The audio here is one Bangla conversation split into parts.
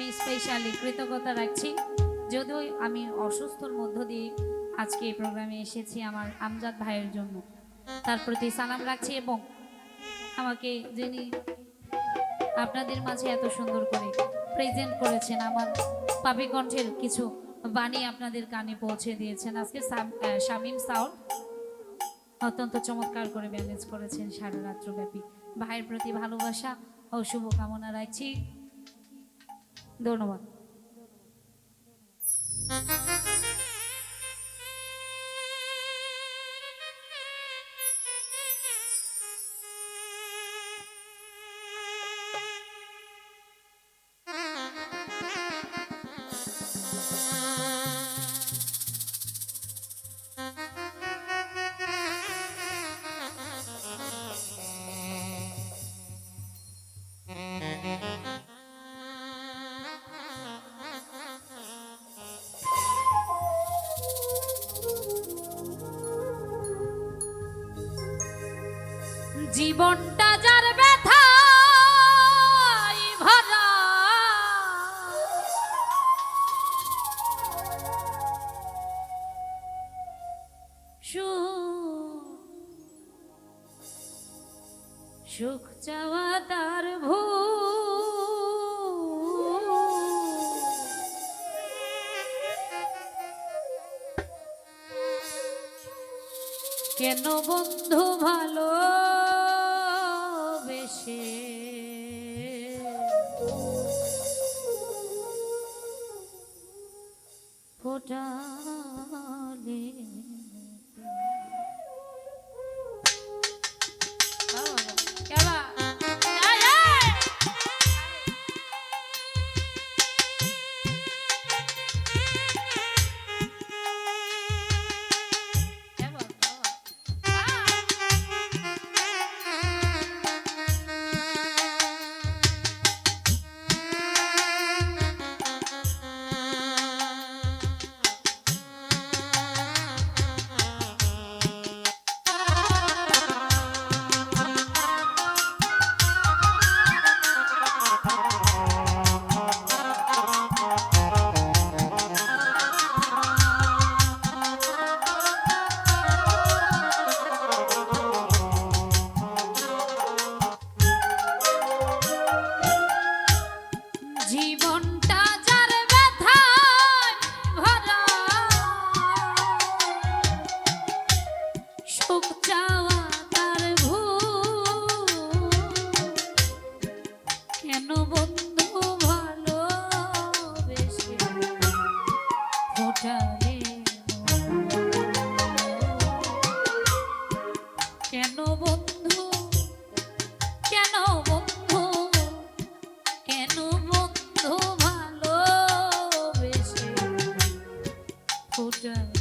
আমি স্পেশালি কৃতজ্ঞতা রাখছি। যদিও আমি অসুস্থর মধ্য দিয়ে আজকে এই প্রোগ্রামে এসেছি আমার আমজাদ ভাইয়ের জন্য। তার প্রতি সালাম রাখছি এবং আমাকে যিনি আপনাদের মাঝে এত সুন্দর করে প্রেজেন্ট করেছেন, আমার পাপি কণ্ঠের কিছু বাণী আপনাদের কানে পৌঁছে দিয়েছেন। আজকে শামীম সাউন্ড অত্যন্ত চমৎকার করে ম্যানেজ করেছেন সারা রাত্রব্যাপী। ভাইয়ের প্রতি ভালোবাসা ও শুভকামনা রাখছি। ধন্যবাদ। জীবনটা যার ব্যথায় ভরা। সুখ চাওয়া তার ভূ কেন বন্ধু ভালো বন্ধু? কেন বন্ধু? কেন বন্ধু ভালো বেশি ফোটালে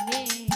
মনে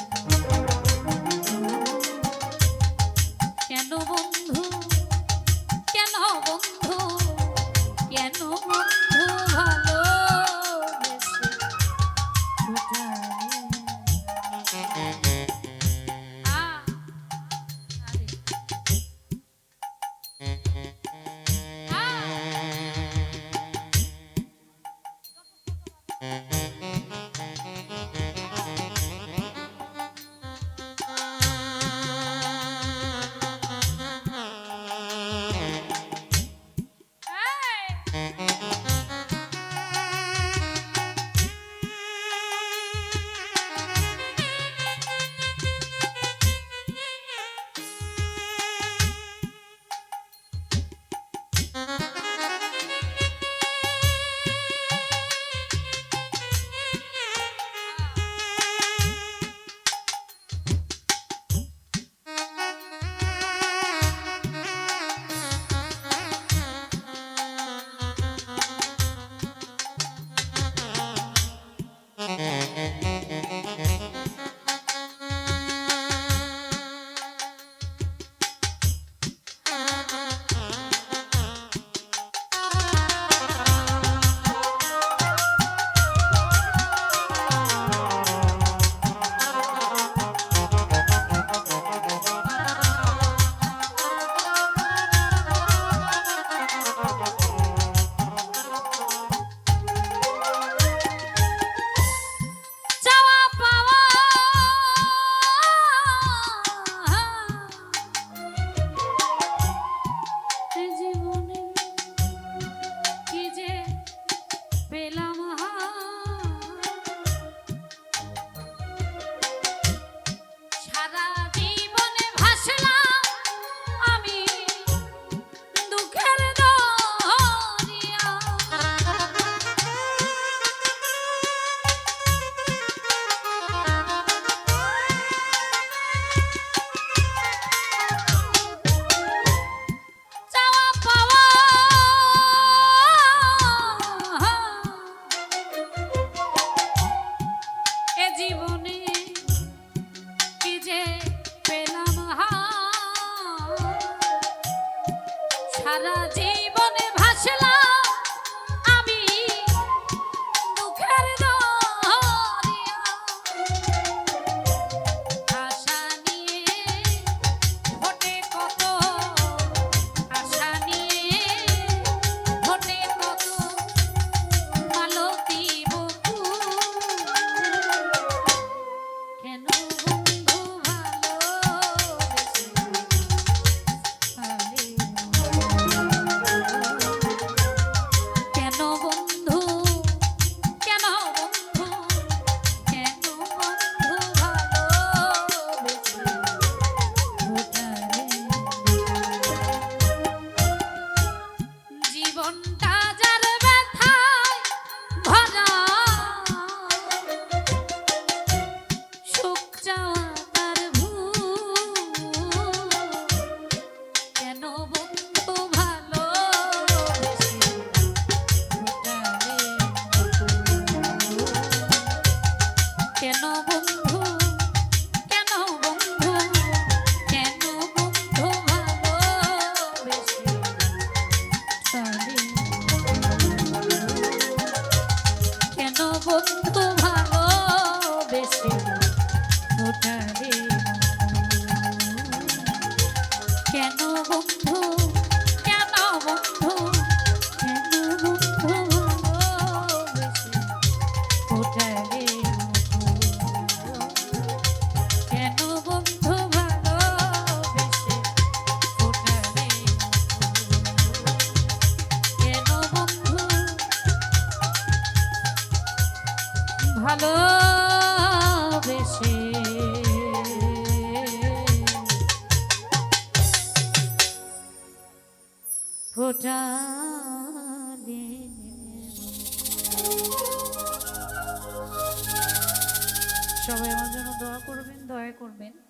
কেন বন্ধু